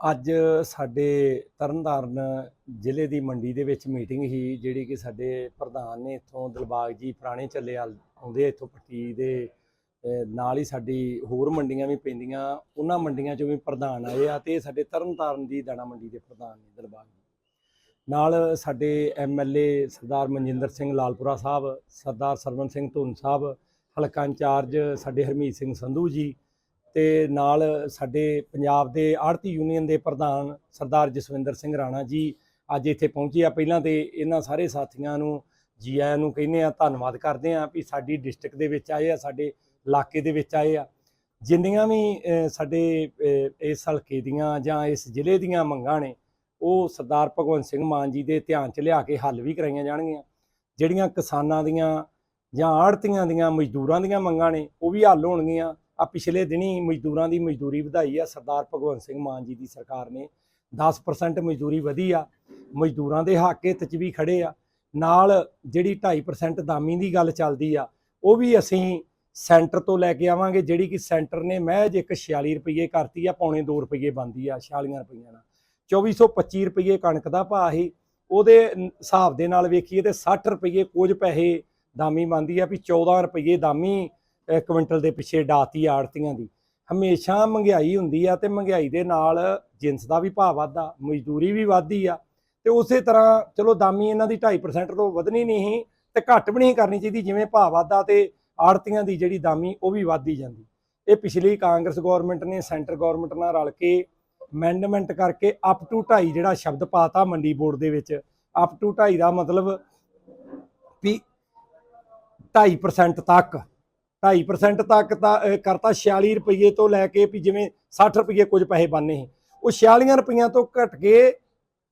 ਅੱਜ ਸਾਡੇ ਤਰਨਤਾਰਨ ਜ਼ਿਲ੍ਹੇ ਦੀ ਮੰਡੀ ਦੇ ਵਿੱਚ ਮੀਟਿੰਗ ਸੀ ਜਿਹੜੀ ਕਿ ਸਾਡੇ ਪ੍ਰਧਾਨ ਨੇ ਇੱਥੋਂ ਦਿਲਬਾਗ ਜੀ ਪੁਰਾਣੇ ਚੱਲੇ ਆਲ- ਆਉਂਦੇ ਇੱਥੋਂ ਪੱਟੀ ਦੇ ਨਾਲ ਹੀ ਸਾਡੀ ਹੋਰ ਮੰਡੀਆਂ ਵੀ ਪੈਂਦੀਆਂ, ਉਹਨਾਂ ਮੰਡੀਆਂ ਚੋਂ ਵੀ ਪ੍ਰਧਾਨ ਆਏ ਆ ਤੇ ਸਾਡੇ ਤਰਨਤਾਰਨ ਦੀ ਦਾਣਾ ਮੰਡੀ ਦੇ ਪ੍ਰਧਾਨ ਨੇ ਦਿਲਬਾਗ ਜੀ। ਨਾਲ ਸਾਡੇ ਐਮਐਲਏ ਸਰਦਾਰ ਮਨਜਿੰਦਰ ਸਿੰਘ ਲਾਲਪੁਰਾ ਸਾਹਿਬ, ਸਰਦਾਰ ਸਰਵਨ ਸਿੰਘ ਧੁੰਨ ਸਾਹਿਬ, ਹਲਕਾ ਇੰਚਾਰਜ ਸਾਡੇ ਹਰਮੀਤ ਸਿੰਘ ਸੰਧੂ ਜੀ ਤੇ ਨਾਲ ਸਾਡੇ ਪੰਜਾਬ ਦੇ ਆੜਤੀ ਯੂਨੀਅਨ ਦੇ ਪ੍ਰਧਾਨ ਸਰਦਾਰ ਜਸਵਿੰਦਰ ਸਿੰਘ ਰਾਣਾ ਜੀ ਅੱਜ ਇੱਥੇ ਪਹੁੰਚੇ ਆ। ਪਹਿਲਾਂ ਤੇ ਇਹਨਾਂ ਸਾਰੇ ਸਾਥੀਆਂ ਨੂੰ ਜੀ ਆਇਆਂ ਨੂੰ ਕਹਿੰਦੇ ਆ, ਧੰਨਵਾਦ ਕਰਦੇ ਆ ਵੀ ਸਾਡੀ ਡਿਸਟ੍ਰਿਕਟ ਦੇ ਵਿੱਚ ਆਏ ਆ, ਸਾਡੇ ਇਲਾਕੇ ਦੇ ਵਿੱਚ ਆਏ ਆ। ਜਿੰਨੀਆਂ ਵੀ ਸਾਡੇ ਇਸ ਹਲਕੇ ਦੀਆਂ ਜਾਂ ਇਸ ਜ਼ਿਲ੍ਹੇ ਦੀਆਂ ਮੰਗਾਂ ਨੇ, ਉਹ ਸਰਦਾਰ ਭਗਵੰਤ ਸਿੰਘ ਮਾਨ ਜੀ ਦੇ ਧਿਆਨ 'ਚ ਲਿਆ ਕੇ ਹੱਲ ਵੀ ਕਰਾਈਆਂ ਜਾਣਗੀਆਂ। ਜਿਹੜੀਆਂ ਕਿਸਾਨਾਂ ਦੀਆਂ ਜਾਂ ਆੜਤੀਆਂ ਦੀਆਂ ਮਜ਼ਦੂਰਾਂ ਦੀਆਂ ਮੰਗਾਂ ਨੇ, ਉਹ ਵੀ ਹੱਲ ਹੋਣਗੀਆਂ। ਆ ਪਿਛਲੇ ਦਿਨੀ ਮਜ਼ਦੂਰਾਂ ਦੀ ਮਜ਼ਦੂਰੀ ਵਧਾਈ ਆ, ਸਰਦਾਰ ਭਗਵੰਤ ਸਿੰਘ ਮਾਨ ਜੀ ਦੀ ਸਰਕਾਰ ਨੇ। 10% ਮਜ਼ਦੂਰੀ ਵਧੀ ਆ, ਮਜ਼ਦੂਰਾਂ ਦੇ ਹੱਕ ਹਿੱਤ 'ਚ ਵੀ ਖੜੇ ਆ। ਨਾਲ ਜਿਹੜੀ 2.5% ਦਾਮੀ ਦੀ ਗੱਲ ਚੱਲਦੀ ਆ, ਉਹ ਵੀ ਅਸੀਂ ਸੈਂਟਰ ਤੋਂ ਲੈ ਕੇ ਆਵਾਂਗੇ, ਜਿਹੜੀ ਕਿ ਸੈਂਟਰ ਨੇ ਮਹਿਜ ਇੱਕ 46 ਰੁਪਏ ਕਰਤੀ ਆ, ਪੌਣੇ 2 ਰੁਪਏ ਬੰਦੀ ਆ 46 ਰੁਪਈਆਂ ਨਾਲ। 2425 ਰੁਪਏ ਕਣਕ ਦਾ ਭਾਅ ਸੀ, ਉਹਦੇ ਹਿਸਾਬ ਦੇ ਨਾਲ ਵੇਖੀਏ ਤੇ 60 ਰੁਪਏ ਕੁਝ ਪੈਸੇ ਦਾਮੀ ਬੰਦੀ ਆ, ਵੀ 14 ਰੁਪਏ ਦਾਮੀ ਕੁਇੰਟਲ ਦੇ ਪਿੱਛੇ ਡਾਤੀ ਆੜਤੀਆਂ ਦੀ। ਹਮੇਸ਼ਾ ਮਹਿੰਗਾਈ ਹੁੰਦੀ ਆ ਤੇ ਮਹਿੰਗਾਈ ਦੇ ਨਾਲ ਜਿੰਸ ਦਾ ਵੀ ਭਾਅ ਵੱਧਦਾ, ਮਜ਼ਦੂਰੀ ਵੀ ਵੱਧਦੀ ਆ। ਤੇ ਉਸੇ ਤਰ੍ਹਾਂ ਚਲੋ ਦਾਮੀ ਇਹਨਾਂ ਦੀ 2.5% ਤੋਂ ਵਧਣੀ ਨਹੀਂ ਸੀ ਤੇ ਘੱਟ ਵੀ ਨਹੀਂ ਕਰਨੀ ਚਾਹੀਦੀ, ਜਿਵੇਂ ਭਾਅ ਵੱਧਦਾ ਤੇ ਆੜਤੀਆਂ ਦੀ ਜਿਹੜੀ ਦਾਮੀ ਉਹ ਵੀ ਵੱਧਦੀ ਜਾਂਦੀ। ਇਹ ਪਿਛਲੀ ਕਾਂਗਰਸ ਗਵਰਨਮੈਂਟ ਨੇ, ਸੈਂਟਰ ਗਵਰਨਮੈਂਟ ਨਾਲ ਰਲ ਕੇ ਅਮੈਂਡਮੈਂਟ ਕਰਕੇ ਅਪ ਟੂ 2.5 ਜਿਹੜਾ ਸ਼ਬਦ ਪਾਤਾ ਮੰਡੀ ਬੋਰਡ ਦੇ ਵਿੱਚ। ਅਪ ਟੂ 2.5 ਦਾ ਮਤਲਬ ਵੀ 2.5% ਤੱਕ 2.5% ਤੱਕ ਤਾਂ ਕਰਤਾ 46 ਰੁਪਏ ਤੋਂ ਲੈ ਕੇ ਵੀ ਜਿਵੇਂ 60 ਰੁਪਏ ਕੁਝ ਪੈਸੇ ਬਣਨੇ ਸੀ। ਉਹ 46 ਰੁਪਈਆਂ ਤੋਂ ਘਟ ਕੇ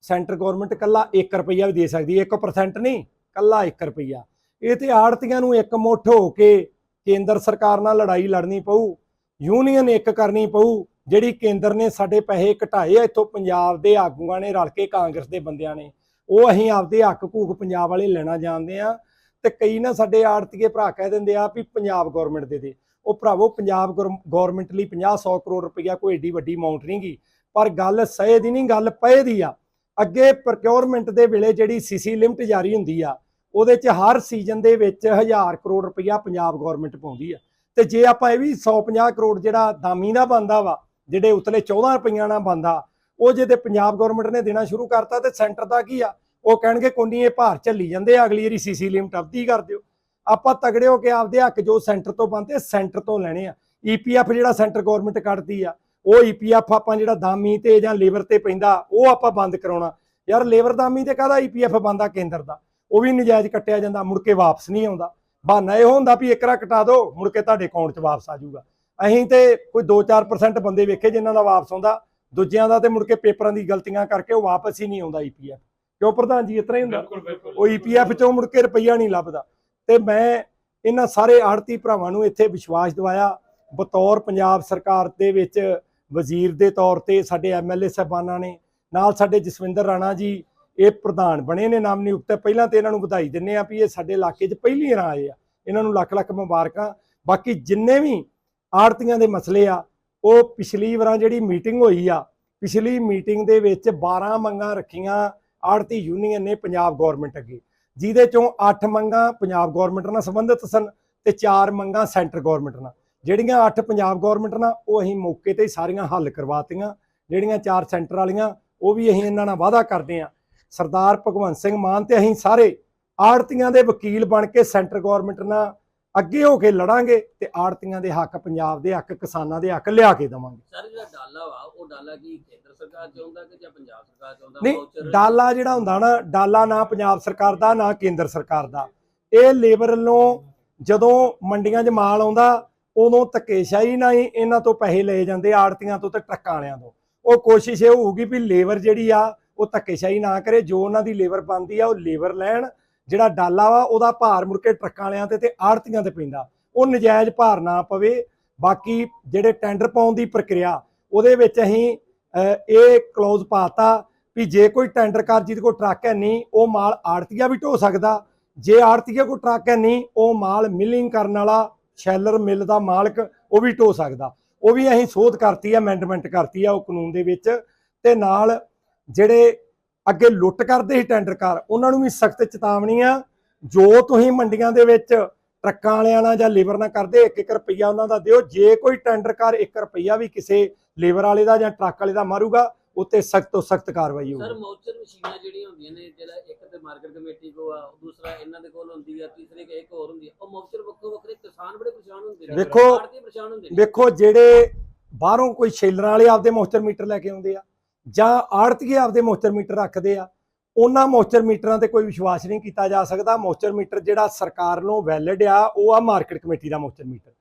ਸੈਂਟਰ ਗਵਰਨਮੈਂਟ ਕੱਲਾ 1 ਰੁਪਈਆ ਵੀ ਦੇ ਸਕਦੀ ਹੈ 1% ਨਹੀਂ ਕੱਲਾ 1 ਰੁਪਈਆ। ਇਹ ਤੇ ਆੜਤੀਆਂ ਨੂੰ ਇੱਕ ਮੁੱਠ ਹੋ ਕੇ ਕੇਂਦਰ ਸਰਕਾਰ ਨਾਲ ਲੜਾਈ ਲੜਨੀ ਪਊ, ਯੂਨੀਅਨ ਇੱਕ ਕਰਨੀ ਪਊ, ਜਿਹੜੀ ਕੇਂਦਰ ਨੇ ਸਾਡੇ ਪੈਸੇ ਘਟਾਏ ਆ, ਇੱਥੋਂ ਪੰਜਾਬ ਦੇ ਆਗੂਆਂ ਨੇ ਰਲ ਕੇ ਕਾਂਗਰਸ ਦੇ ਬੰਦਿਆਂ ਨੇ, ਉਹ ਅਸੀਂ ਆਪਦੇ ਹੱਕ ਹਕੂਕ ਪੰਜਾਬ ਵਾਲੇ ਲੈਣਾ ਜਾਣਦੇ ਆ ਤੇ ਕਈ ਨਾ ਸਾਡੇ ਆੜਤੀਏ ਭਰਾ ਕਹਿ ਦਿੰਦੇ ਆ ਵੀ ਪੰਜਾਬ ਗਵਰਨਮੈਂਟ ਦੇ ਦੇ। ਉਹ ਭਰਾਵੋ, ਪੰਜਾਬ ਗਵਰਨਮੈਂਟ ਲਈ 50 100 ਕਰੋੜ ਰੁਪਈਆ ਕੋਈ ਏਡੀ ਵੱਡੀ ਅਮਾਉਂਟ ਨਹੀਂ ਗਈ ਪਰ ਗੱਲ ਸਹੇ ਦੀ ਨਹੀਂ, ਗੱਲ ਪਏ ਦੀ ਆ। ਅੱਗੇ ਪ੍ਰੋਕਿਉਰਮੈਂਟ ਦੇ ਵੇਲੇ ਜਿਹੜੀ ਸੀਸੀ ਲਿਮਟ ਜਾਰੀ ਹੁੰਦੀ ਆ, ਉਹਦੇ 'ਚ ਹਰ ਸੀਜ਼ਨ ਦੇ ਵਿੱਚ 1000 ਕਰੋੜ ਰੁਪਈਆ ਪੰਜਾਬ ਗਵਰਨਮੈਂਟ ਪਾਉਂਦੀ ਆ। ਤੇ ਜੇ ਆਪਾਂ ਇਹ ਵੀ 150 ਕਰੋੜ ਜਿਹੜਾ ਦਾਮੀ ਦਾ ਬੰਦਾ ਵਾ, ਜਿਹੜੇ ਉਤਲੇ 14 ਰੁਪਈਆ ਨਾਲ ਬੰਦਾ ਉਹ ਜੇ ਤੇ ਪੰਜਾਬ ਗਵਰਨਮੈਂਟ ਨੇ ਦੇਣਾ ਸ਼ੁਰੂ ਕਰਤਾ ਤੇ ਸੈਂਟਰ ਦਾ ਕੀ ਆ? ਉਹ ਕਹਿਣਗੇ ਕੋਨੀ ਇਹ ਭਾਰ ਝੱਲੀ ਜਾਂਦੇ ਆ, ਅਗਲੀ ਵਾਰੀ ਸੀਸੀ ਲਿਮਟ ਅਵਧੀ ਕਰ ਦਿਓ। ਆਪਾਂ ਤਗੜੇ ਹੋ ਕੇ ਆਪਦੇ ਹੱਕ ਜੋ ਸੈਂਟਰ ਤੋਂ ਬੰਦੇ ਸੈਂਟਰ ਤੋਂ ਲੈਣੇ ਆ। ਈਪੀਐਫ ਜਿਹੜਾ ਸੈਂਟਰ ਗਵਰਨਮੈਂਟ ਕੱਢਦੀ ਆ, ਉਹ ਈਪੀਐਫ ਆਪਾਂ ਜਿਹੜਾ ਦਾਮੀ ਤੇ ਜਾਂ ਲੇਬਰ ਤੇ ਪੈਂਦਾ, ਉਹ ਆਪਾਂ ਬੰਦ ਕਰਾਉਣਾ। ਯਾਰ ਲੇਬਰ ਦਾਮੀ ਤੇ ਕਾਹਦਾ ਈਪੀਐਫ ਬੰਦਾ ਕੇਂਦਰ ਦਾ? ਉਹ ਵੀ ਨਜਾਇਜ਼ ਕੱਟਿਆ ਜਾਂਦਾ, ਮੁੜ ਕੇ ਵਾਪਸ ਨਹੀਂ ਆਉਂਦਾ। ਬਹਾਨਾ ਇਹ ਹੁੰਦਾ ਵੀ ਇੱਕ ਰਾ ਕਟਾ ਦਿਓ ਮੁੜ ਕੇ ਤੁਹਾਡੇ ਅਕਾਊਂਟ 'ਚ ਵਾਪਸ ਆ ਜਾਊਗਾ। ਅਸੀਂ ਤੇ ਕੋਈ 2-4% ਬੰਦੇ ਵੇਖੇ ਜਿਨ੍ਹਾਂ ਦਾ ਵਾਪਸ ਆਉਂਦਾ, ਦੂਜਿਆਂ ਦਾ ਤੇ ਮੁੜ ਕੇ ਪੇਪਰਾਂ ਦੀ ਗਲਤੀਆਂ ਕਰਕੇ ਉਹ ਵਾਪਸ ਹੀ ਨਹੀਂ ਆਉਂਦਾ ਈਪੀਐਫ ਕਿਉਂ ਪ੍ਰਧਾਨ ਜੀ ਇਤਨਾ ਹੀ ਹੁੰਦਾ। ਉਹ ਈਪੀਐਫ ਚੋਂ ਮੁੜ ਕੇ ਰੁਪਈਆ ਨਹੀਂ ਲੱਭਦਾ। ਤੇ ਮੈਂ ਇਹਨਾਂ ਸਾਰੇ ਆੜਤੀ ਭਰਾਵਾਂ ਨੂੰ ਇੱਥੇ ਵਿਸ਼ਵਾਸ ਦਿਵਾਇਆ। ਬਤੌਰ ਪੰਜਾਬ ਸਰਕਾਰ ਦੇ ਵਿੱਚ ਵਜ਼ੀਰ ਦੇ ਤੌਰ ਤੇ ਸਾਡੇ ਐਮਐਲਏ ਸਾਹਿਬਾਨਾਂ ਨੇ ਨਾਲ ਸਾਡੇ ਜਸਵਿੰਦਰ ਰਾਣਾ ਜੀ ਇਹ ਪ੍ਰਧਾਨ ਬਣੇ ਨੇ ਨਾਮ ਨਿਯੁਕਤ। ਪਹਿਲਾਂ ਤੇ ਇਹਨਾਂ ਨੂੰ ਵਧਾਈ ਦਿੰਨੇ ਆ ਵੀ ਇਹ ਸਾਡੇ ਇਲਾਕੇ 'ਚ ਪਹਿਲੀ ਵਾਰ ਆਏ ਆ। ਇਹਨਾਂ ਨੂੰ ਲੱਖ ਲੱਖ ਮੁਬਾਰਕਾਂ। ਬਾਕੀ ਜਿੰਨੇ ਵੀ ਆੜਤੀਆਂ ਦੇ ਮਸਲੇ ਆ ਉਹ ਪਿਛਲੀ ਵਾਰਾਂ ਜਿਹੜੀ ਮੀਟਿੰਗ ਹੋਈ ਆ ਪਿਛਲੀ ਮੀਟਿੰਗ ਦੇ ਵਿੱਚ 12 ਮੰਗਾਂ ਰੱਖੀਆਂ ਆੜਤੀ ਯੂਨੀਅਨ ਨੇ ਪੰਜਾਬ ਗਵਰਨਮੈਂਟ ਅੱਗੇ। ਜਿਹਦੇ ਚੋਂ 8 ਮੰਗਾਂ ਪੰਜਾਬ ਗਵਰਨਮੈਂਟ ਨਾਲ ਸੰਬੰਧਿਤ ਸਨ ਤੇ 4 ਮੰਗਾਂ ਸੈਂਟਰ ਗਵਰਨਮੈਂਟ ਨਾਲ। ਜਿਹੜੀਆਂ 8 ਪੰਜਾਬ ਗਵਰਨਮੈਂਟ ਨਾਲ, ਉਹ ਅਸੀਂ ਮੌਕੇ ਤੇ ਸਾਰੀਆਂ ਹੱਲ ਕਰਵਾਤੀਆਂ। ਜਿਹੜੀਆਂ 4 ਸੈਂਟਰ ਵਾਲੀਆਂ, ਉਹ ਵੀ ਅਸੀਂ ਇਹਨਾਂ ਨਾਲ ਵਾਅਦਾ ਕਰਦੇ ਹਾਂ। ਸਰਦਾਰ ਭਗਵੰਤ ਸਿੰਘ ਮਾਨ ਤੇ ਅਸੀਂ ਸਾਰੇ ਆੜਤੀਆਂ ਦੇ ਵਕੀਲ ਬਣ ਕੇ ਸੈਂਟਰ ਗਵਰਨਮੈਂਟ ਨਾਲ ਅੱਗੇ ਹੋ ਕੇ ਲੜਾਂਗੇ ਤੇ ਆੜਤੀਆਂ ਦੇ ਹੱਕ ਪੰਜਾਬ ਦੇ ਹੱਕ ਕਿਸਾਨਾਂ ਦੇ ਹੱਕ ਲਿਆ ਕੇ ਦੇਵਾਂਗੇ। ਸਰ ਜਿਹੜਾ ਡਾਲਾ ਵਾ ਉਹ ਡਾਲਾ ਕੀ ਕੇਂਦਰ ਸਰਕਾਰ ਚਾਹੁੰਦਾ ਕਿ ਜਾਂ ਪੰਜਾਬ ਸਰਕਾਰ ਚਾਹੁੰਦਾ ਨਹੀਂ ਡਾਲਾ ਜਿਹੜਾ ਹੁੰਦਾ ਨਾ ਡਾਲਾ ਨਾ ਪੰਜਾਬ ਸਰਕਾਰ ਦਾ ਨਾ ਕੇਂਦਰ ਸਰਕਾਰ ਦਾ। ਇਹ ਲੇਬਰ ਨੂੰ ਜਦੋਂ ਮੰਡੀਆਂ 'ਚ ਮਾਲ ਆਉਂਦਾ ਉਦੋਂ ਧੱਕੇਸ਼ਾਹੀ ਨਾਲ ਹੀ ਇਹਨਾਂ ਤੋਂ ਪੈਸੇ ਲਏ ਜਾਂਦੇ ਆੜਤੀਆਂ ਤੋਂ ਤੇ ਟਰੱਕਾਂ ਵਾਲਿਆਂ ਤੋਂ। ਉਹ ਕੋਸ਼ਿਸ਼ ਇਹ ਹੋਊਗੀ ਵੀ ਲੇਬਰ ਜਿਹੜੀ ਆ ਉਹ ਧੱਕੇਸ਼ਾਹੀ ਨਾ ਕਰੇ ਜੋ ਉਹਨਾਂ ਦੀ ਲੇਬਰ ਬਣਦੀ ਆ ਉਹ ਲੇਬਰ ਲੈਣ ਜਿਹੜਾ ਡਾਲਾ ਵਾ ਉਹਦਾ ਭਾਰ ਮੁੜ ਕੇ ਟਰੱਕਾਂ ਵਾਲਿਆਂ ਤੇ ਤੇ ਆੜਤੀਆਂ ਤੇ ਪੈਂਦਾ। ਉਹ ਨਜਾਇਜ਼ ਭਾਰ ਨਾ ਪਵੇ। ਬਾਕੀ ਜਿਹੜੇ ਟੈਂਡਰ ਪਾਉਣ ਦੀ ਪ੍ਰਕਿਰਿਆ ਉਹਦੇ ਵਿੱਚ ਅਸੀਂ ਅਹ, ਇਹ ਕਲੌਜ਼ ਪਾਤਾ ਵੀ ਜੇ ਕੋਈ ਟੈਂਡਰ ਕਰ ਜਿਹਦੇ ਕੋਲ ਟਰੱਕ ਹੈ ਨਹੀਂ ਉਹ ਮਾਲ ਆੜਤੀਆ ਵੀ ਢੋ ਸਕਦਾ। ਜੇ ਆੜਤੀਆ ਕੋਲ ਟਰੱਕ ਹੈ ਨਹੀਂ ਉਹ ਮਾਲ ਮਿਲਿੰਗ ਕਰਨ ਵਾਲਾ ਸ਼ੈਲਰ ਮਿਲ ਦਾ ਮਾਲਕ ਉਹ ਵੀ ਢੋ ਸਕਦਾ। ਉਹ ਵੀ ਅਸੀਂ ਸੋਧ ਕਰਤੀ ਹੈ ਅਮੈਂਡਮੈਂਟ ਕਰਤੀ ਹੈ ਉਹ ਕਾਨੂੰਨ ਦੇ ਵਿੱਚ। ਤੇ ਨਾਲ ਜਿਹੜੇ ਅੱਗੇ ਲੁੱਟ ਕਰਦੇ ਸੀ ਟੈਂਡਰਕਾਰ ਉਹਨਾਂ ਨੂੰ ਵੀ ਸਖਤ ਚੇਤਾਵਨੀ ਆ ਜੋ ਤੁਸੀਂ ਮੰਡੀਆਂ ਦੇ ਵਿੱਚ ਟਰੱਕਾਂ ਵਾਲਿਆਂ ਨਾਲ ਜਾਂ ਲੇਬਰ ਨਾਲ ਕਰਦੇ 1-1 ਰੁਪਈਆ ਉਹਨਾਂ ਦਾ ਦਿਓ। ਜੇ ਕੋਈ ਟੈਂਡਰਕਾਰ 1 ਰੁਪਈਆ ਵੀ ਕਿਸੇ ਲੇਬਰ ਵਾਲੇ ਦਾ ਜਾਂ ਟਰੱਕ ਵਾਲੇ ਦਾ ਮਾਰੂਗਾ ਉੱਤੇ ਸਖਤ ਤੋਂ ਸਖਤ ਕਾਰਵਾਈ ਸਰ ਹੋਊਗੀ ਮੌਚਰ ਮਸ਼ੀਨਾਂ ਜਿਹੜੀਆਂ ਹੁੰਦੀਆਂ ਨੇ ਜਿਹੜਾ ਇੱਕ ਤੇ ਮਾਰਕੀਟ ਕਮੇਟੀ ਕੋ ਆ ਦੂਸਰਾ ਇਹਨਾਂ ਦੇ ਕੋਲ ਹੁੰਦੀ ਆ ਤੀਸਰੇ ਕਿ ਇੱਕ ਹੋਰ ਹੁੰਦੀ ਆ ਉਹ ਮੌਚਰ ਵੱਖੋ ਵੱਖਰੇ ਕਿਸਾਨ ਬੜੇ ਪਰੇਸ਼ਾਨ ਹੁੰਦੇ ਨੇ। ਵੇਖੋ- ਵੇਖੋ ਜਿਹੜੇ ਬਾਹਰੋਂ ਕੋਈ ਸ਼ੇਲਰਾਂ ਵਾਲੇ ਆਪਦੇ ਮੋਸਟਰ ਮੀਟਰ ਲੈ ਕੇ ਆਉਂਦੇ ਆ ਜਾਂ ਆੜਤੀਏ ਆਪਦੇ ਮੋਸਟਰ ਮੀਟਰ ਰੱਖਦੇ ਆ, ਉਹਨਾਂ ਮੋਸਟਰ ਮੀਟਰਾਂ ਤੇ ਕੋਈ ਵਿਸ਼ਵਾਸ ਨਹੀਂ ਕੀਤਾ ਜਾ ਸਕਦਾ। ਮੋਸਟਰ ਮੀਟਰ ਜਿਹੜਾ ਸਰਕਾਰ ਨੂੰ ਵੈਲਿਡ ਆ, ਉਹ ਆ ਮਾਰਕੀਟ ਕਮੇਟੀ ਦਾ ਮੋਸਟਰ ਮੀਟਰ।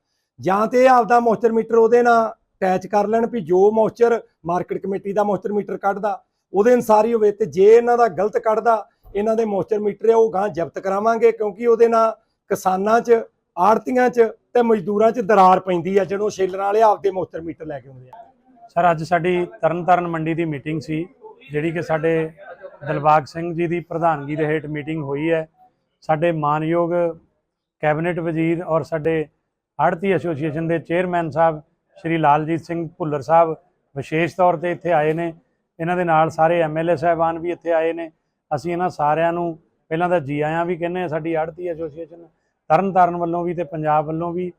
ਜਾਂ ਤੇ ਇਹ ਆਪਦਾ ਮੋਸਟਰ ਮੀਟਰ ਉਹਦੇ ਨਾਲ ਅਟੈਚ ਕਰ ਲੈਣ ਵੀ ਜੋ ਮੋਸਟਰ ਮਾਰਕੀਟ ਕਮੇਟੀ ਦਾ ਮੋਸਟਰ ਮੀਟਰ ਕੱਢਦਾ, ਉਹਦੇ ਅਨਸਾਰ ਹੀ ਹੋਵੇ ਤੇ ਜੇ ਇਹਨਾਂ ਦਾ ਗਲਤ ਕੱਢਦਾ, ਇਹਨਾਂ ਦੇ ਮੋਸਟਰ ਮੀਟਰ ਆ, ਉਹ ਗਾਂ ਜ਼ਬਤ ਕਰਾਵਾਂਗੇ ਕਿਉਂਕਿ ਉਹਦੇ ਨਾਲ ਕਿਸਾਨਾਂ 'ਚ, ਆੜਤੀਆਂ 'ਚ ਤੇ ਮਜ਼ਦੂਰਾਂ 'ਚ ਦਰਾਰ ਪੈਂਦੀ ਆ ਜਦੋਂ ਸ਼ੇਲਰਾਂ ਵਾਲੇ ਆਪਦੇ ਮੋਸਟਰ ਮੀਟਰ ਲੈ ਕੇ ਆਉਂਦੇ ਆ। ਸਰ, ਅੱਜ ਸਾਡੀ ਤਰਨਤਾਰਨ ਮੰਡੀ ਦੀ ਮੀਟਿੰਗ ਸੀ, ਜਿਹੜੀ ਕਿ ਸਾਡੇ ਦਿਲਬਾਗ ਸਿੰਘ ਜੀ ਦੀ ਪ੍ਰਧਾਨਗੀ ਦੇ ਹੇਠ ਮੀਟਿੰਗ ਹੋਈ ਹੈ। ਸਾਡੇ ਮਾਨਯੋਗ ਕੈਬਨਿਟ ਵਜ਼ੀਰ ਔਰ ਸਾਡੇ ਆੜਤੀ ਐਸੋਸੀਏਸ਼ਨ ਦੇ ਚੇਅਰਮੈਨ ਸਾਹਿਬ, ਸ਼੍ਰੀ ਲਾਲਜੀਤ ਸਿੰਘ ਭੁੱਲਰ ਸਾਹਿਬ ਵਿਸ਼ੇਸ਼ ਤੌਰ ਤੇ ਇੱਥੇ ਆਏ ਨੇ। ਇਹਨਾਂ ਦੇ ਨਾਲ ਸਾਰੇ ਐਮਐਲਏ ਸਾਹਿਬਾਨ ਵੀ ਇੱਥੇ ਆਏ ਨੇ। ਅਸੀਂ ਇਹਨਾਂ ਸਾਰਿਆਂ ਨੂੰ ਪਹਿਲਾਂ ਤਾਂ ਜੀ ਆਇਆਂ ਵੀ ਕਹਿੰਦੇ ਹਾਂ, ਸਾਡੀ ਆੜਤੀ ਐਸੋਸੀਏਸ਼ਨ ਤਰਨਤਾਰਨ ਵੱਲੋਂ ਵੀ ਤੇ ਪੰਜਾਬ ਵੱਲੋਂ ਵੀ।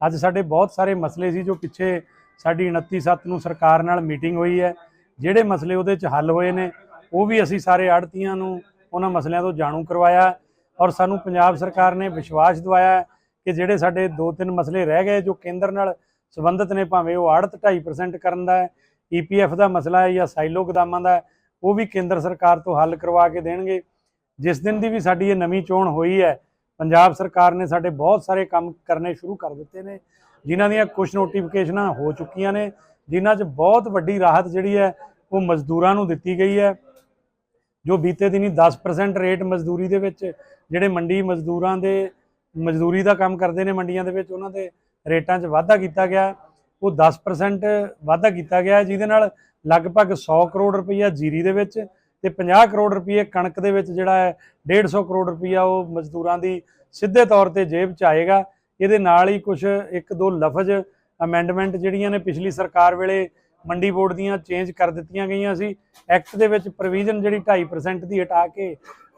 ਅੱਜ ਸਾਡੇ ਬਹੁਤ ਸਾਰੇ ਮਸਲੇ ਸੀ ਜੋ ਪਿੱਛੇ ਸਾਡੀ 29 ਸੱਤ ਨੂੰ ਸਰਕਾਰ ਨਾਲ ਮੀਟਿੰਗ ਹੋਈ ਹੈ। ਜਿਹੜੇ ਮਸਲੇ ਉਹਦੇ 'ਚ ਹੱਲ ਹੋਏ ਨੇ, ਉਹ ਵੀ ਅਸੀਂ ਸਾਰੇ ਆੜਤੀਆਂ ਨੂੰ ਉਹਨਾਂ ਮਸਲਿਆਂ ਤੋਂ ਜਾਣੂ ਕਰਵਾਇਆ ਔਰ ਸਾਨੂੰ ਪੰਜਾਬ ਸਰਕਾਰ ਨੇ ਵਿਸ਼ਵਾਸ ਦਿਵਾਇਆ ਕਿ ਜਿਹੜੇ ਸਾਡੇ ਦੋ ਤਿੰਨ ਮਸਲੇ ਰਹਿ ਗਏ ਜੋ ਕੇਂਦਰ ਨਾਲ ਸੰਬੰਧਿਤ ਨੇ, ਭਾਵੇਂ ਉਹ ਆੜਤ 2.5% ਕਰਨ ਦਾ ਹੈ ਈਪੀਐਫ ਦਾ ਮਸਲਾ ਹੈ ਜਾਂ ਸਾਈਲੋ ਗਦਾਮਾਂ ਦਾ ਉਹ ਵੀ ਕੇਂਦਰ ਸਰਕਾਰ ਤੋਂ ਹੱਲ ਕਰਵਾ ਕੇ ਦੇਣਗੇ। ਜਿਸ ਦਿਨ ਦੀ ਵੀ ਸਾਡੀ ਇਹ ਨਵੀਂ ਚੋਣ ਹੋਈ ਹੈ ਪੰਜਾਬ ਸਰਕਾਰ ਨੇ ਸਾਡੇ ਬਹੁਤ ਸਾਰੇ ਕੰਮ ਕਰਨੇ ਸ਼ੁਰੂ ਕਰ ਦਿੱਤੇ ਨੇ, ਜਿਨ੍ਹਾਂ ਦੀਆਂ ਕੁਝ ਨੋਟੀਫਿਕੇਸ਼ਨਾਂ ਹੋ ਚੁੱਕੀਆਂ ਨੇ, ਜਿਨ੍ਹਾਂ 'ਚ ਬਹੁਤ ਵੱਡੀ ਰਾਹਤ ਜਿਹੜੀ ਹੈ, ਉਹ ਮਜ਼ਦੂਰਾਂ ਨੂੰ ਦਿੱਤੀ ਗਈ ਹੈ, ਜੋ ਬੀਤੇ ਦਿਨੀ 10% ਰੇਟ ਮਜ਼ਦੂਰੀ ਦੇ ਵਿੱਚ, ਜਿਹੜੇ ਮੰਡੀ ਮਜ਼ਦੂਰਾਂ ਦੇ, ਮਜ਼ਦੂਰੀ ਦਾ ਕੰਮ ਕਰਦੇ ਨੇ ਮੰਡੀਆਂ ਦੇ ਵਿੱਚ, ਉਹਨਾਂ ਦੇ ਰੇਟਾਂ 'ਚ ਵਾਧਾ ਕੀਤਾ ਗਿਆ, ਉਹ 10% ਵਾਧਾ ਕੀਤਾ ਗਿਆ ਜਿਹਦੇ ਨਾਲ ਲਗਭਗ 100 ਕਰੋੜ ਰੁਪਈਆ ਜੀਰੀ ਦੇ ਵਿੱਚ ਤੇ 50 ਕਰੋੜ ਰੁਪਏ ਕਣਕ ਦੇ ਵਿੱਚ ਜਿਹੜਾ ਹੈ 150 ਕਰੋੜ ਰੁਪਈਆ ਉਹ ਮਜ਼ਦੂਰਾਂ ਦੀ ਸਿੱਧੇ ਤੌਰ ਤੇ ਜੇਬ 'ਚ ਆਏਗਾ। ਇਹਦੇ ਨਾਲ ਹੀ ਕੁਝ ਇੱਕ ਦੋ ਲਫ਼ਜ਼ ਅਮੈਂਡਮੈਂਟ ਜਿਹੜੀਆਂ ਨੇ ਪਿਛਲੀ ਸਰਕਾਰ ਵੇਲੇ ਮੰਡੀ ਬੋਰਡ ਦੀਆਂ ਚੇਂਜ ਕਰ ਦਿੱਤੀਆਂ ਗਈਆਂ ਸੀ। ਐਕਟ ਦੇ ਵਿੱਚ ਪ੍ਰੋਵੀਜ਼ਨ ਜਿਹੜੀ 2.5% ਦੀ ਹਟਾ ਕੇ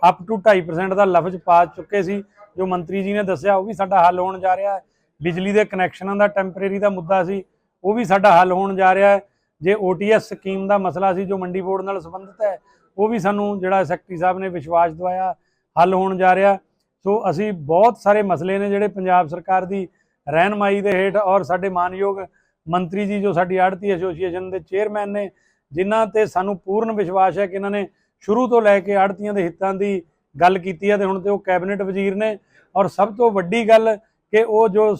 ਅਪ ਟੂ 2.5% ਦਾ ਲਫ਼ਜ਼ ਪਾ ਚੁੱਕੇ ਸੀ। ਜੋ ਮੰਤਰੀ ਜੀ ਨੇ ਦੱਸਿਆ, ਉਹ ਵੀ ਸਾਡਾ ਹੱਲ ਹੋਣ ਜਾ ਰਿਹਾ ਹੈ। ਬਿਜਲੀ ਦੇ ਕਨੈਕਸ਼ਨਾਂ ਦਾ ਟੈਂਪਰੇਰੀ ਦਾ ਮੁੱਦਾ ਸੀ, ਉਹ ਵੀ ਸਾਡਾ ਹੱਲ ਹੋਣ ਜਾ ਰਿਹਾ ਹੈ। ਜੇ OTS ਸਕੀਮ ਦਾ ਮਸਲਾ ਸੀ, ਜੋ ਮੰਡੀ ਬੋਰਡ ਨਾਲ ਸੰਬੰਧਿਤ ਹੈ ਉਹ ਵੀ ਸਾਨੂੰ ਜਿਹੜਾ ਸੈਕਟਰੀ ਸਾਹਿਬ ਨੇ ਵਿਸ਼ਵਾਸ ਦਵਾਇਆ, ਹੱਲ ਹੋਣ ਜਾ ਰਿਹਾ। ਸੋ ਅਸੀਂ ਬਹੁਤ ਸਾਰੇ ਮਸਲੇ ਨੇ ਜਿਹੜੇ ਪੰਜਾਬ ਸਰਕਾਰ ਦੀ ਰਹਿਨਮਾਈ ਦੇ ਹੇਠ ਔਰ ਸਾਡੇ ਮਾਨਯੋਗ ਮੰਤਰੀ ਜੀ ਜੋ ਸਾਡੀ ਆੜਤੀ ਐਸੋਸੀਏਸ਼ਨ ਦੇ ਚੇਅਰਮੈਨ ਨੇ, ਜਿਨ੍ਹਾਂ ਤੇ ਸਾਨੂੰ ਪੂਰਨ ਵਿਸ਼ਵਾਸ ਹੈ ਕਿ ਇਹਨਾਂ ਨੇ ਸ਼ੁਰੂ ਤੋਂ ਲੈ ਕੇ ਆੜਤੀਆਂ ਦੇ ਹਿੱਤਾਂ ਦੀ ਗੱਲ ਕੀਤੀ ਹੈ ਤੇ ਹੁਣ ਤੇ ਉਹ ਕੈਬਨਿਟ ਵਜ਼ੀਰ ਨੇ। ਔਰ ਸਭ ਤੋਂ ਵੱਡੀ ਗੱਲ ਕਿ ਉਹ ਜੋ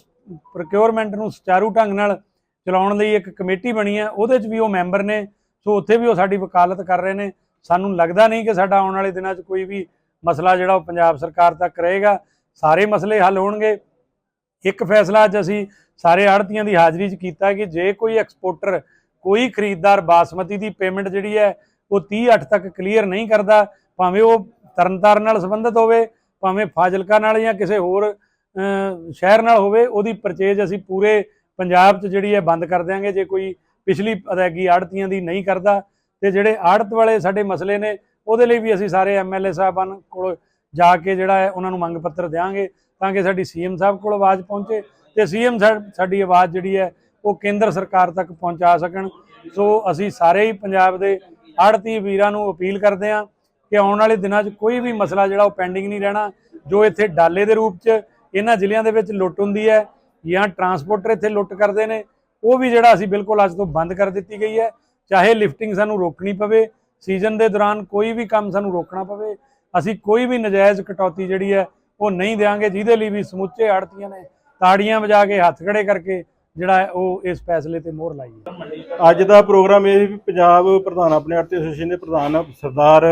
ਪ੍ਰੋਕਿਉਰਮੈਂਟ ਨੂੰ ਸੁਚਾਰੂ ਢੰਗ ਨਾਲ ਚਲਾਉਣ ਲਈ ਇੱਕ ਕਮੇਟੀ ਬਣੀ ਹੈ, ਉਹਦੇ 'ਚ ਵੀ ਉਹ ਮੈਂਬਰ ਨੇ। ਸੋ ਉੱਥੇ ਵੀ ਉਹ ਸਾਡੀ ਵਕਾਲਤ ਕਰ ਰਹੇ ਨੇ। ਸਾਨੂੰ ਲੱਗਦਾ ਨਹੀਂ ਕਿ ਸਾਡਾ ਆਉਣ ਵਾਲੇ ਦਿਨਾਂ 'ਚ ਕੋਈ ਵੀ ਮਸਲਾ ਜਿਹੜਾ ਉਹ ਪੰਜਾਬ ਸਰਕਾਰ ਤੱਕ ਰਹੇਗਾ। ਸਾਰੇ ਮਸਲੇ ਹੱਲ ਹੋਣਗੇ। ਇੱਕ ਫੈਸਲਾ ਅੱਜ ਅਸੀਂ ਸਾਰੇ ਆੜਤੀਆਂ ਦੀ ਹਾਜ਼ਰੀ 'ਚ ਕੀਤਾ ਕਿ ਜੇ ਕੋਈ ਐਕਸਪੋਰਟਰ, ਕੋਈ ਖਰੀਦਦਾਰ ਬਾਸਮਤੀ ਦੀ ਪੇਮੈਂਟ ਜਿਹੜੀ ਹੈ, ਉਹ 30 ਅੱਠ ਤੱਕ ਕਲੀਅਰ ਨਹੀਂ ਕਰਦਾ, ਭਾਵੇਂ ਉਹ ਤਰਨਤਾਰਨ ਨਾਲ ਸੰਬੰਧਿਤ ਹੋਵੇ, ਭਾਵੇਂ ਫਾਜ਼ਿਲਕਾ ਨਾਲ ਜਾਂ ਕਿਸੇ ਹੋਰ ਸ਼ਹਿਰ ਨਾਲ ਹੋਵੇ, ਉਹਦੀ ਪਰਚੇਜ ਅਸੀਂ ਪੂਰੇ ਪੰਜਾਬ 'ਚ ਜਿਹੜੀ ਹੈ ਬੰਦ ਕਰ ਦਿਆਂਗੇ। ਜੇ ਕੋਈ ਪਿਛਲੀ ਅਦਾਇਗੀ ਆੜਤੀਆਂ ਦੀ ਨਹੀਂ ਕਰਦਾ ਤੇ ਜਿਹੜੇ ਆੜਤ ਵਾਲੇ ਸਾਡੇ ਮਸਲੇ ਨੇ, ਉਹਦੇ ਲਈ ਵੀ ਅਸੀਂ ਸਾਰੇ ਐਮਐਲਏ ਸਾਹਿਬਾਨ ਕੋਲ ਜਾ ਕੇ ਜਿਹੜਾ ਹੈ ਉਹਨਾਂ ਨੂੰ ਮੰਗ ਪੱਤਰ ਦੇਵਾਂਗੇ ਤਾਂ ਕਿ ਸਾਡੀ ਸੀਐਮ ਸਾਹਿਬ ਕੋਲ ਆਵਾਜ਼ ਪਹੁੰਚੇ ਤੇ ਸੀਐਮ ਸਾਡੀ ਆਵਾਜ਼ ਜਿਹੜੀ ਹੈ ਉਹ ਕੇਂਦਰ ਸਰਕਾਰ ਤੱਕ ਪਹੁੰਚਾ ਸਕਣ। ਸੋ ਅਸੀਂ ਸਾਰੇ ਹੀ ਪੰਜਾਬ ਦੇ ਆੜਤੀ ਵੀਰਾਂ ਨੂੰ ਅਪੀਲ ਕਰਦੇ ਹਾਂ ਕਿ ਆਉਣ ਵਾਲੇ ਦਿਨਾਂ 'ਚ ਕੋਈ ਵੀ ਮਸਲਾ ਜਿਹੜਾ ਉਹ ਪੈਂਡਿੰਗ ਨਹੀਂ ਰਹਿਣਾ, ਜੋ ਇੱਥੇ ਡਾਲੇ ਦੇ ਰੂਪ 'ਚ ਇਹਨਾਂ ਜ਼ਿਲ੍ਹਿਆਂ ਦੇ ਵਿੱਚ ਲੁੱਟ ਹੁੰਦੀ ਹੈ ਜਾਂ ਟਰਾਂਸਪੋਰਟਰ ਇੱਥੇ ਲੁੱਟ ਕਰਦੇ ਨੇ, ਉਹ ਵੀ ਜਿਹੜਾ ਅਸੀਂ ਬਿਲਕੁਲ ਅੱਜ ਤੋਂ ਬੰਦ ਕਰ ਦਿੱਤੀ ਗਈ ਹੈ। ਚਾਹੇ ਲਿਫਟਿੰਗ ਸਾਨੂੰ ਰੋਕਣੀ ਪਵੇ, ਸੀਜ਼ਨ ਦੇ ਦੌਰਾਨ ਕੋਈ ਵੀ ਕੰਮ ਸਾਨੂੰ ਰੋਕਣਾ ਪਵੇ, ਅਸੀਂ ਕੋਈ ਵੀ ਨਜਾਇਜ਼ ਕਟੌਤੀ ਜਿਹੜੀ ਹੈ, ਉਹ ਨਹੀਂ ਦੇਵਾਂਗੇ ਜਿਹਦੇ ਲਈ ਵੀ ਸਮੁੱਚੇ ਆੜਤੀਆਂ ਨੇ ਤਾੜੀਆਂ ਵਜਾ ਕੇ ਹੱਥ ਖੜੇ ਕਰਕੇ ਜਿਹੜਾ ਉਹ ਇਸ ਫੈਸਲੇ ਤੇ ਮੋਹਰ ਲਾਈ ਹੈ। ਅੱਜ ਦਾ ਪ੍ਰੋਗਰਾਮ ਇਹ ਵੀ ਪੰਜਾਬ ਪ੍ਰਧਾਨ, ਆਪਣੇ ਆੜਤੀ ਐਸੋਸੀਏਸ਼ਨ ਦੇ ਪ੍ਰਧਾਨ ਸਰਦਾਰ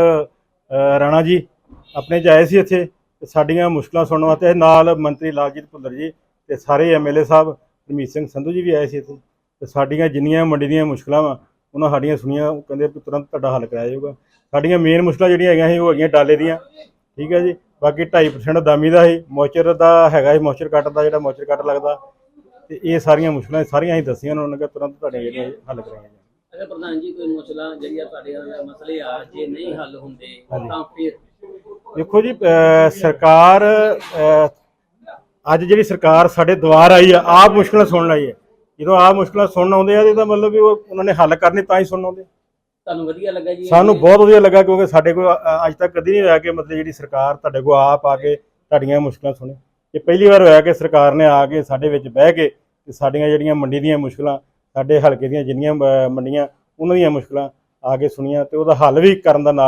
ਰਾਣਾ ਜੀ, ਆਪਣੇ ਚ ਆਏ ਸੀ ਇੱਥੇ ਸਾਡੀਆਂ ਮੁਸ਼ਕਲਾਂ ਸੁਣਨ ਵਾਸਤੇ ਨਾਲ ਮੰਤਰੀ ਲਾਲਜੀਤ ਭੁੱਲਰ ਜੀ ਤੇ ਸਾਰੇ ਐਮਐਲਏ ਸਾਹਿਬ ਰਮੀਤ ਸਿੰਘ ਸੰਧੂ ਜੀ ਵੀ ਆਏ ਸੀ ਇੱਥੇ, ਤੇ ਸਾਡੀਆਂ ਜਿੰਨੀਆਂ ਮੰਡੀ ਦੀਆਂ ਮੁਸ਼ਕਲਾਂ ਵਾ ਉਹਨਾਂ ਸਾਡੀਆਂ ਸੁਣੀਆਂ ਉਹ ਕਹਿੰਦੇ ਵੀ ਤੁਰੰਤ ਤੁਹਾਡਾ ਹੱਲ ਕਰਾਇਆ ਜਾਊਗਾ। ਸਾਡੀਆਂ ਮੇਨ ਮੁਸ਼ਕਲਾਂ ਜਿਹੜੀਆਂ ਹੈਗੀਆਂ ਸੀ ਉਹ ਹੈਗੀਆਂ ਡਾਲੇ ਦੀਆਂ। ਠੀਕ ਹੈ ਜੀ? ਬਾਕੀ 2.5% ਦਾਮੀ ਦਾ ਸੀ ਮੋਇਸਚਰ ਦਾ ਹੈਗਾ ਸੀ ਮੋਇਸਚਰ ਕੱਟ ਦਾ ਜਿਹੜਾ ਮੋਇਸਚਰ ਕੱਟ ਲੱਗਦਾ। ਤੇ ਇਹ ਸਾਰੀਆਂ ਮੁਸ਼ਕਲਾਂ ਸਾਰੀਆਂ ਹੀ ਦੱਸੀਆਂ ਉਹਨਾਂ ਨੇ ਕਿ ਤੁਰੰਤ ਤੁਹਾਡੇ ਜਿਹੜੀਆਂ ਹੱਲ ਕਰਾਈਆਂ ਜਾਣ ਅਗਰ ਪ੍ਰਧਾਨ ਜੀ ਕੋਈ ਮੁਸ਼ਕਲਾਂ ਜਿਹੜੀਆਂ ਤੁਹਾਡੇ ਨਾਲ ਮਸਲੇ ਆ ਜੇ ਨਹੀਂ ਹੱਲ ਹੁੰਦੇ। ਤਾਂ ਫਿਰ? ਦੇਖੋ ਜੀ ਸਰਕਾਰ ਅੱਜ ਜਿਹੜੀ ਸਰਕਾਰ ਸਾਡੇ ਦੁਆਰ ਆਈ ਆ ਆਪ ਮੁਸ਼ਕਲਾਂ ਸੁਣਨ ਆਈ ਹੈ। ਜਦੋਂ ਆਪ ਮੁਸ਼ਕਲਾਂ ਸੁਣਨ ਆਉਂਦੇ ਆ ਤੇ ਮਤਲਬ ਵੀ ਉਹ ਉਹਨਾਂ ਨੇ ਹੱਲ ਕਰਨੇ ਤਾਂ ਹੀ ਸੁਣਨ ਆਉਂਦੇ ਤੁਹਾਨੂੰ ਵਧੀਆ ਲੱਗਾ ਜੀ? ਸਾਨੂੰ ਬਹੁਤ ਵਧੀਆ ਲੱਗਾ ਕਿਉਂਕਿ ਸਾਡੇ ਕੋਲ ਅ- ਅੱਜ ਤੱਕ ਕਦੀ ਨਹੀਂ ਹੋਇਆ ਕਿ ਮਤਲਬ ਜਿਹੜੀ ਸਰਕਾਰ ਤੁਹਾਡੇ ਕੋਲ ਆਪ ਆ ਕੇ ਤੁਹਾਡੀਆਂ ਮੁਸ਼ਕਲਾਂ ਸੁਣੇ ਇਹ ਪਹਿਲੀ ਵਾਰ ਹੋਇਆ ਕਿ ਸਰਕਾਰ ਨੇ ਆ ਕੇ ਸਾਡੇ ਵਿੱਚ ਬਹਿ ਕੇ ਤੇ ਸਾਡੀਆਂ ਜਿਹੜੀਆਂ ਮੰਡੀ ਦੀਆਂ ਮੁਸ਼ਕਲਾਂ ਸਾਡੇ ਹਲਕੇ ਦੀਆਂ ਜਿੰਨੀਆਂ ਅ, ਮੰਡੀਆਂ ਉਹਨਾਂ ਦੀਆਂ ਮੁਸ਼ਕਲਾਂ ਆ ਕੇ ਸੁਣੀਆਂ ਤੇ ਉਹਦਾ ਹੱਲ ਵੀ ਕਰਨ ਦਾ ਨਾਲ